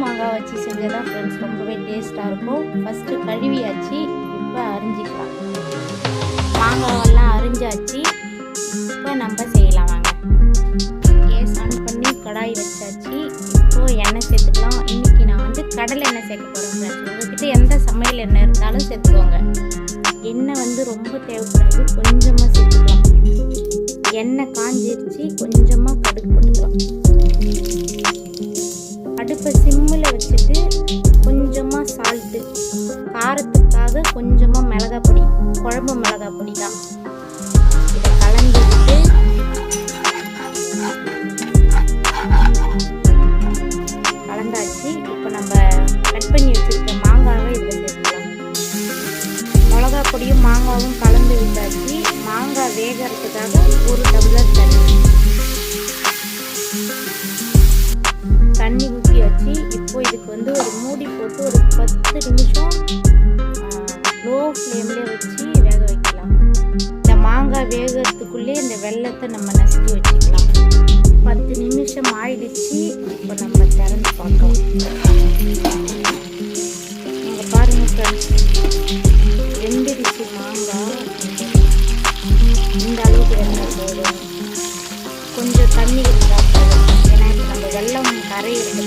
மாங்காய் வச்சு செஞ்சதான் ஃப்ரெண்ட்ஸ் ரொம்பவே டேஸ்ட்டாக இருக்கும். ஃபஸ்ட்டு கழுவியாச்சு இப்போ அரிஞ்சிக்கலாம். மாங்காவெல்லாம் அரிஞ்சாச்சு இப்போ நம்ம செய்யலாம் வாங்க. கேஸ் ஆன் பண்ணி கடாய் வச்சாச்சு. இப்போது எண்ணெய் சேர்த்துக்கலாம். இன்னைக்கு நான் வந்து கடலை எண்ணெய் சேர்க்க போகிறேன் ஃப்ரெண்ட்ஸ் உங்கள்கிட்ட எந்த சமையல் எண்ணெய் இருந்தாலும் சேர்த்துக்கோங்க. எண்ணெய் வந்து ரொம்ப தேவைப்படாது. கொஞ்சமாக சேர்த்துக்கலாம். எண்ணெய் காஞ்சிருச்சு கொஞ்சமாக கடுகு போட்டுக்கலாம். வேகறதுக்காக ஒரு டம்ளர் தண்ணி. தண்ணி ஊற்றி வச்சு இப்போ இதுக்கு வந்து ஒரு மூடி போட்டு ஒரு பத்து நிமிஷம் லோ ஃப்ளேம்லேயே வச்சு வேக வைக்கலாம். இந்த மாங்காய் வேகிறதுக்குள்ளே இந்த வெள்ளத்தை நம்ம நசுக்கி வச்சுக்கலாம். பத்து நிமிஷம் ஆயிடுச்சு இப்போ நம்ம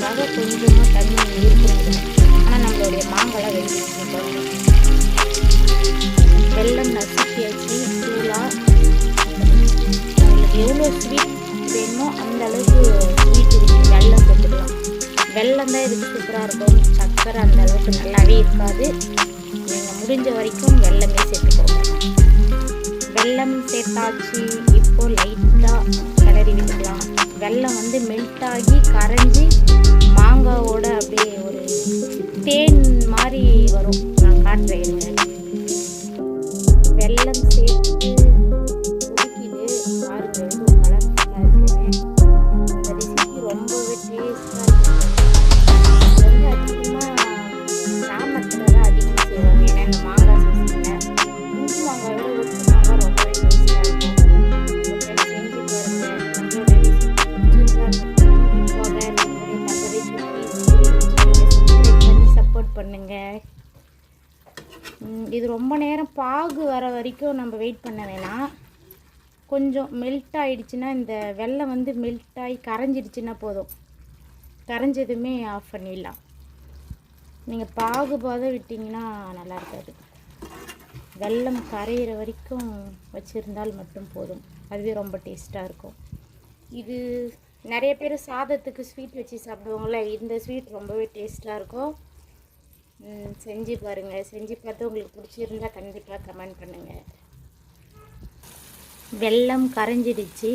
அதுக்காக கொஞ்சமாக தண்ணி இருக்கணும் ஆனால் நம்மளுடைய மாம்பழம் வெந்துடுச்சு வெள்ளம் நசுக்கியாச்சு தூளாக எவ்வளோ ஸ்வீட் வேணுமோ அந்த அளவுக்கு ஸ்வீட் இருக்கு. வெள்ளம் சேர்த்துக்கலாம் வெள்ளம் தான் இதுக்கு சூப்பராக இருக்கும். சர்க்கரை அந்த அளவுக்கு நல்லாவே இருக்காது. நீங்கள் முடிஞ்ச வரைக்கும் வெள்ளமே சேர்த்துக்கோங்க. வெள்ளம் சேர்த்தாச்சு. இப்போ லைட்டாக கிளறி விட்டுக்கலாம். வெள்ளம் வந்து மெல்ட் ஆகி கரைஞ்சி மாங்காவோட அப்படியே ஒரு தேன் மாதிரி வரும். நான் காட்டுறேன் வெள்ளம் சேர்த்து குடிக்குது பாருங்க எவ்வளோ கலர்ஃபுல்லாக இருக்குன்னு. இந்த ரெசிபி ரொம்பவே டேஸ்ட்டாக இது ரொம்ப நேரம் பாகு வர வரைக்கும் நம்ம வெயிட் பண்ண வேணாம். கொஞ்சம் மெல்ட் ஆகிடுச்சின்னா இந்த வெள்ளம் வந்து மெல்ட் ஆகி கரைஞ்சிடுச்சுன்னா போதும். கரைஞ்சதுமே ஆஃப் பண்ணிடலாம். நீங்கள் பாகு பாத விட்டிங்கன்னா நல்லா இருக்காது. வெல்லம் கரையிற வரைக்கும் வச்சுருந்தால் மட்டும் போதும். அதுவே ரொம்ப டேஸ்ட்டாக இருக்கும். இது நிறைய பேர் சாதத்துக்கு ஸ்வீட் வச்சு சாப்பிடுவாங்கள்ல இந்த ஸ்வீட் ரொம்பவே டேஸ்ட்டாக இருக்கும். செஞ்சு பாருங்கள் செஞ்சு பார்த்து உங்களுக்கு பிடிச்சிருந்தா கண்டிப்பாக கமெண்ட் பண்ணுங்கள் வெல்லம் கரைஞ்சிடுச்சு.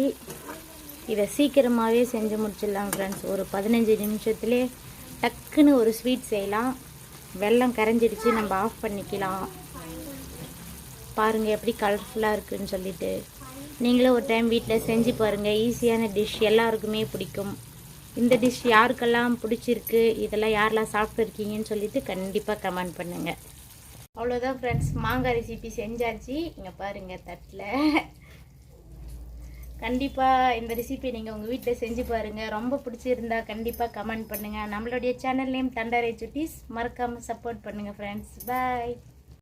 இதை சீக்கிரமாகவே செஞ்சு முடிச்சிடலாம் ஃப்ரெண்ட்ஸ் ஒரு பதினஞ்சு நிமிஷத்துலே டக்குன்னு ஒரு ஸ்வீட் செய்யலாம். வெல்லம் கரைஞ்சிடுச்சு நம்ம ஆஃப் பண்ணிக்கலாம். பாருங்கள் எப்படி கலர்ஃபுல்லாக இருக்குதுன்னு சொல்லிட்டு. நீங்களும் ஒரு டைம் வீட்டில் செஞ்சு பாருங்கள் ஈஸியான டிஷ் எல்லாருக்குமே பிடிக்கும். இந்த டிஷ் யாருக்கெல்லாம் பிடிச்சிருக்கு இதெல்லாம் யாரெல்லாம் சாப்பிட்ருக்கீங்கன்னு சொல்லிட்டு கண்டிப்பாக கமெண்ட் பண்ணுங்கள் அவ்வளோதான் ஃப்ரெண்ட்ஸ் மாங்காய் ரெசிபி செஞ்சாச்சு. இங்கே பாருங்கள் தட்டில். கண்டிப்பாக இந்த ரெசிபி நீங்கள் உங்கள் வீட்டில் செஞ்சு பாருங்கள் ரொம்ப பிடிச்சிருந்தா கண்டிப்பாக கமெண்ட் பண்ணுங்கள் நம்மளுடைய சேனல் நேம் தண்டரை சுட்டிஸ். மறக்காமல் சப்போர்ட் பண்ணுங்கள் ஃப்ரெண்ட்ஸ் பாய்